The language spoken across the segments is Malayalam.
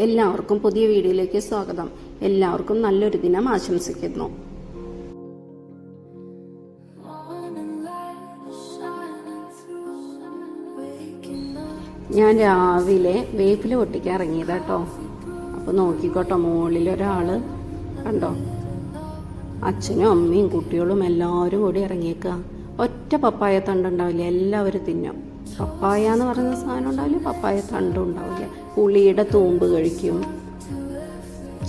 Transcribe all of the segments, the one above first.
എല്ലാവർക്കും പുതിയ വീഡിയോയിലേക്ക് സ്വാഗതം. എല്ലാവർക്കും നല്ലൊരു ദിനം ആശംസിക്കുന്നു. ഞാൻ രാവിലെ വേപ്പിൽ പൊട്ടിക്കാൻ ഇറങ്ങിയതാ കേട്ടോ അപ്പോൾ നോക്കിക്കോട്ടോ മുകളിൽ ഒരാൾ കണ്ടോ? അച്ഛനും അമ്മയും കുട്ടികളും എല്ലാവരും കൂടി ഇറങ്ങിയേക്കുക ഒറ്റ പപ്പായ തണ്ടുണ്ടാവില്ല എല്ലാവരും തിന്നും. പപ്പായ എന്ന് പറയുന്ന സാധനം ഉണ്ടാവില്ല പപ്പായ തണ്ടും ഉണ്ടാവില്ല. പുളിയുടെ തൂമ്പ് കഴിക്കും.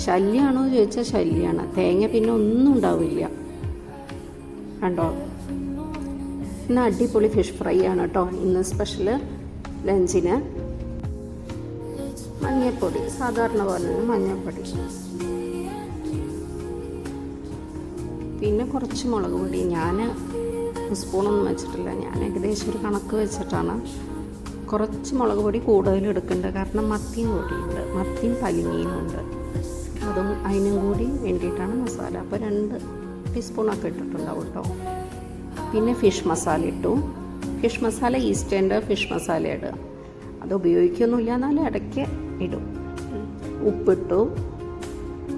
ശല്യമാണോ ചോദിച്ചാൽ ശല്യമാണ് തേങ്ങ പിന്നെ ഒന്നും ഉണ്ടാവില്ല. കണ്ടോ? ഇന്ന് അടിപൊളി ഫിഷ് ഫ്രൈ ആണ് കേട്ടോ ഇന്ന് സ്പെഷ്യൽ ലഞ്ചിന്. മഞ്ഞപ്പൊടി സാധാരണ പോലെ തന്നെ മഞ്ഞപ്പൊടി. പിന്നെ കുറച്ച് മുളക് പൊടി. ഞാൻ സ്പൂണൊന്നും വെച്ചിട്ടില്ല. ഞാൻ ഏകദേശം ഒരു കണക്ക് വെച്ചിട്ടാണ്. കുറച്ച് മുളക് പൊടി കൂടുതൽ എടുക്കേണ്ടത് കാരണം മത്തിയും കൂടിയുണ്ട്. മത്തിയും പലിങ്ങിയും ഉണ്ട്. അതും അതിനും കൂടി വേണ്ടിയിട്ടാണ് മസാല. അപ്പോൾ രണ്ട് ടീസ്പൂണൊക്കെ ഇട്ടിട്ടുണ്ടാവും കേട്ടോ. പിന്നെ ഫിഷ് മസാല ഇട്ടു. ഫിഷ് മസാല ഈസ്റ്റേന്റെ ഫിഷ് മസാല ഇടുക അത് ഉപയോഗിക്കൊന്നുമില്ല. എന്നാലും ഇടയ്ക്ക് ഇടും. ഉപ്പിട്ടു.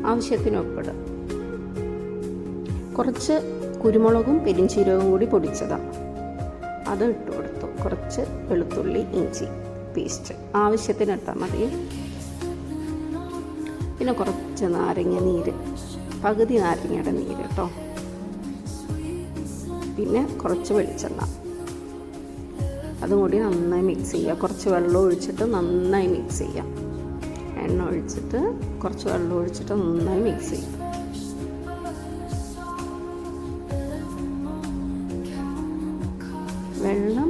ആവശ്യത്തിന് ഉപ്പിടും. കുറച്ച് കുരുമുളകും പെരിഞ്ചീരകവും കൂടി പൊടിച്ചതാണ് അത് ഇട്ട് കൊടുത്തു. കുറച്ച് വെളുത്തുള്ളി ഇഞ്ചി പേസ്റ്റ് ആവശ്യത്തിന് ഇട്ടാൽ മതി. പിന്നെ കുറച്ച് നാരങ്ങ നീര് പകുതി നാരങ്ങയുടെ നീര് കേട്ടോ പിന്നെ കുറച്ച് വെളിച്ചെണ്ണ. അതും കൂടി നന്നായി മിക്സ് ചെയ്യുക കുറച്ച് വെള്ളം ഒഴിച്ചിട്ട് നന്നായി മിക്സ് ചെയ്യാം. എണ്ണ ഒഴിച്ചിട്ട് കുറച്ച് വെള്ളം ഒഴിച്ചിട്ട് നന്നായി മിക്സ് ചെയ്യും. വെള്ളം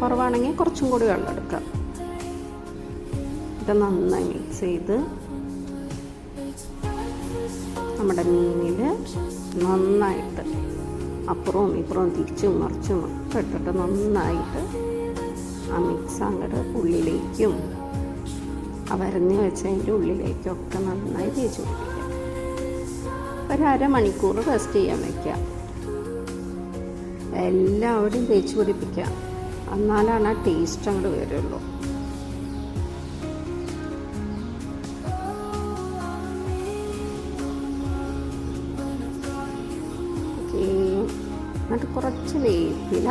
കുറവാണെങ്കിൽ കുറച്ചും കൂടി വെള്ളം എടുക്കാം. ഇത് നന്നായി മിക്സ് ചെയ്ത് നമ്മുടെ മീനിൽ നന്നായിട്ട് അപ്പുറവും ഇപ്പുറവും തിരിച്ചും മറിച്ചും ഒക്കെ ഇട്ടിട്ട് നന്നായിട്ട് ആ മിക്സ് അങ്ങോട്ട് ഉള്ളിലേക്കും ആ വരഞ്ഞ് വെച്ചതിന്റെ ഉള്ളിലേക്കും ഒക്കെ നന്നായി തേച്ച് പിടിപ്പിക്കുക ഒരു അരമണിക്കൂർ റെസ്റ്റ് ചെയ്യാൻ വയ്ക്കുക എല്ലാവരും തേച്ച് പിടിപ്പിക്കുക. എന്നാലാണ് ആ ടേസ്റ്റ് അങ്ങോട്ട് വരുള്ളൂ. എന്നിട്ട് കുറച്ച് വേപ്പില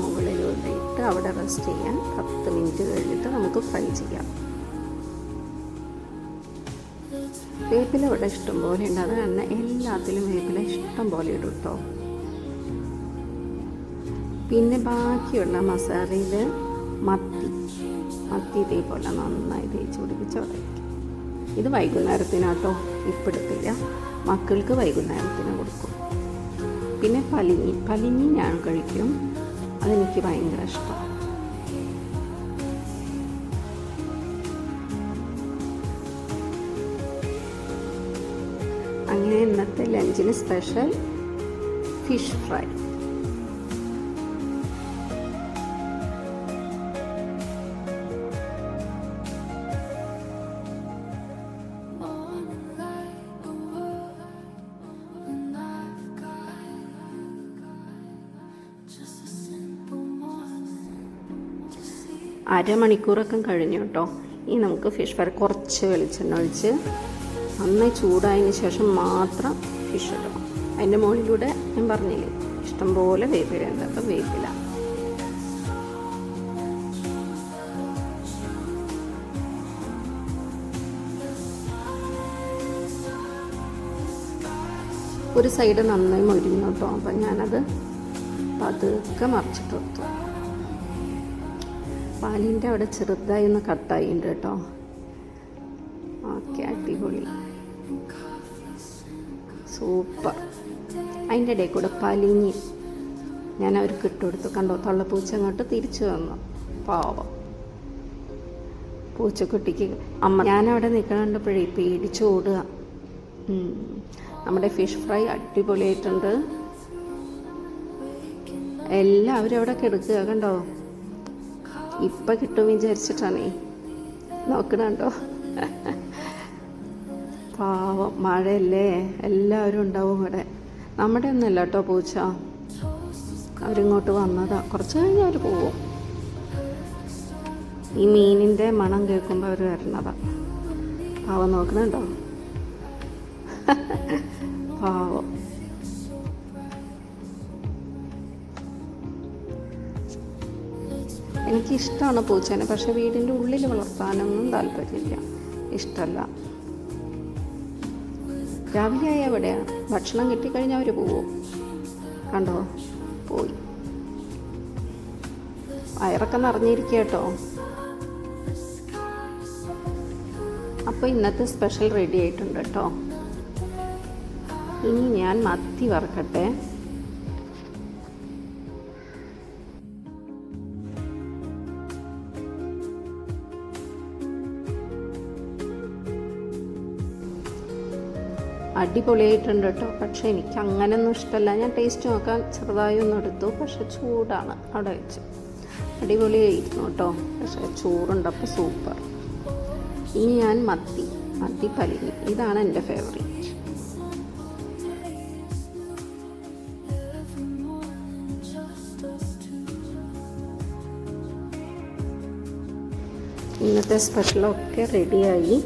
മുകളിലൂടെ ഇട്ട് അവിടെ റെസ്റ്റ് ചെയ്യാൻ പത്ത് മിനിറ്റ് കഴിഞ്ഞിട്ട് നമുക്ക് ഫ്രൈ ചെയ്യാം. വേപ്പില ഇവിടെ ഇഷ്ടം പോലെ ഉണ്ട്. അത് കാരണം എല്ലാത്തിലും വേപ്പില ഇഷ്ടം പോലെ ഇടും കേട്ടോ പിന്നെ ബാക്കിയുള്ള മസാലയിൽ മത്തി. മത്തി ഇതേപോലെ നന്നായി തേച്ച് പിടിപ്പിച്ച് ഇത് വൈകുന്നേരത്തിനാട്ടോ? ഇപ്പെടുത്തില്ല. മക്കൾക്ക് വൈകുന്നേരത്തിന് കൊടുക്കും. പിന്നെ പലിങ്ങി പലിങ്ങി ഞാൻ കഴിക്കും. അതെനിക്ക് ഭയങ്കര ഇഷ്ടമാണ് അങ്ങനെ ഇന്നത്തെ ലഞ്ചിന് സ്പെഷ്യൽ ഫിഷ് ഫ്രൈ. അരമണിക്കൂറൊക്കെ കഴിഞ്ഞു കേട്ടോ. ഇനി നമുക്ക് ഫിഷ് ഫ്രൈ കുറച്ച് വെളിച്ചെണ്ണ ഒഴിച്ച് നന്നായി ചൂടായതിന് ശേഷം മാത്രം ഫിഷ് ഇടണം അതിന്റെ മുകളിലൂടെ ഞാൻ പറഞ്ഞില്ലേ ഇഷ്ടംപോലെ വേപ്പിലുണ്ട് അപ്പം വേപ്പില. ഒരു സൈഡ് നന്നായി മൊരിഞ്ഞു കേട്ടോ. അപ്പം ഞാനത് പതുക്കെ മറിച്ചിട്ട് കൊടുത്തു പാലിന്റെ അവിടെ ചെറുതായി ഒന്ന് കട്ടായിട്ടുണ്ട് കേട്ടോ. ഓക്കെ അടിപൊളി. സൂപ്പർ. അതിന്റെ ഇടയിൽ കൂടെ പലിഞ്ഞ് ഞാൻ അവർക്ക് ഇട്ടുകൊടുത്തു കണ്ടോ തള്ളപ്പൂച്ച അങ്ങോട്ട് തിരിച്ചു വന്നു. പാവം. പൂച്ചക്കുട്ടിക്ക് അമ്മ ഞാനവിടെ നിൽക്കണപ്പോഴേ പേടിച്ചോടുക ഓടുക. നമ്മുടെ ഫിഷ് ഫ്രൈ അടിപൊളിയായിട്ടുണ്ട്. എല്ലാവരും അവിടെ കിടക്കുക കണ്ടോ? ഇപ്പം കിട്ടും വിചാരിച്ചിട്ടാണേ. നോക്കണുണ്ടോ? പാവം മഴയല്ലേ? എല്ലാവരും ഉണ്ടാവും ഇവിടെ. നമ്മുടെ ഒന്നല്ല കേട്ടോ പൂച്ച. അവരിങ്ങോട്ട് വന്നതാ. കുറച്ച് കഴിഞ്ഞ് അവർ പോവും. ഈ മീനിന്റെ മണം കേൾക്കുമ്പോൾ അവർ വരണതാ പാവം നോക്കണുണ്ടോ? പാവം. എനിക്കിഷ്ടമാണ് പൂച്ചേനെ പക്ഷേ വീടിന്റെ ഉള്ളിൽ വളർത്താനൊന്നും താല്പര്യമില്ല. ഇഷ്ടമല്ല രാവിലെ ആയി എവിടെയാണ് ഭക്ഷണം കിട്ടിക്കഴിഞ്ഞാൽ അവർ പോവും? കണ്ടോ? പോയി. വയറൊക്കെ നിറഞ്ഞിരിക്കുക കേട്ടോ. അപ്പോൾ ഇന്നത്തെ സ്പെഷ്യൽ റെഡി ആയിട്ടുണ്ട് കേട്ടോ. ഇനി ഞാൻ മത്തി വറക്കട്ടെ. അടിപൊളിയായിട്ടുണ്ട് കേട്ടോ. പക്ഷേ എനിക്ക് അങ്ങനെയൊന്നും ഇഷ്ടമല്ല ഞാൻ ടേസ്റ്റ് നോക്കാൻ ചെറുതായി ഒന്ന് എടുത്തു. പക്ഷെ ചൂടാണ് അവിടെ വെച്ച്. അടിപൊളിയായിരുന്നു കേട്ടോ. പക്ഷേ ചോറുണ്ടപ്പോൾ സൂപ്പർ ഇനി ഞാൻ മത്തി. മത്തി പലിങ്ങി ഇതാണ് എന്റെ ഫേവറേറ്റ് ഇന്നത്തെ സ്പെഷ്യലൊക്കെ റെഡിയായി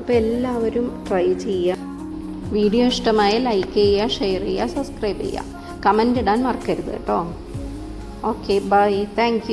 അപ്പോൾ എല്ലാവരും ട്രൈ ചെയ്യുക. വീഡിയോ ഇഷ്ടമായ ലൈക്ക് ചെയ്യുക ഷെയർ ചെയ്യുക സബ്സ്ക്രൈബ് ചെയ്യുക. കമന്റ് ഇടാൻ മറക്കരുത് കേട്ടോ. Okay bye thank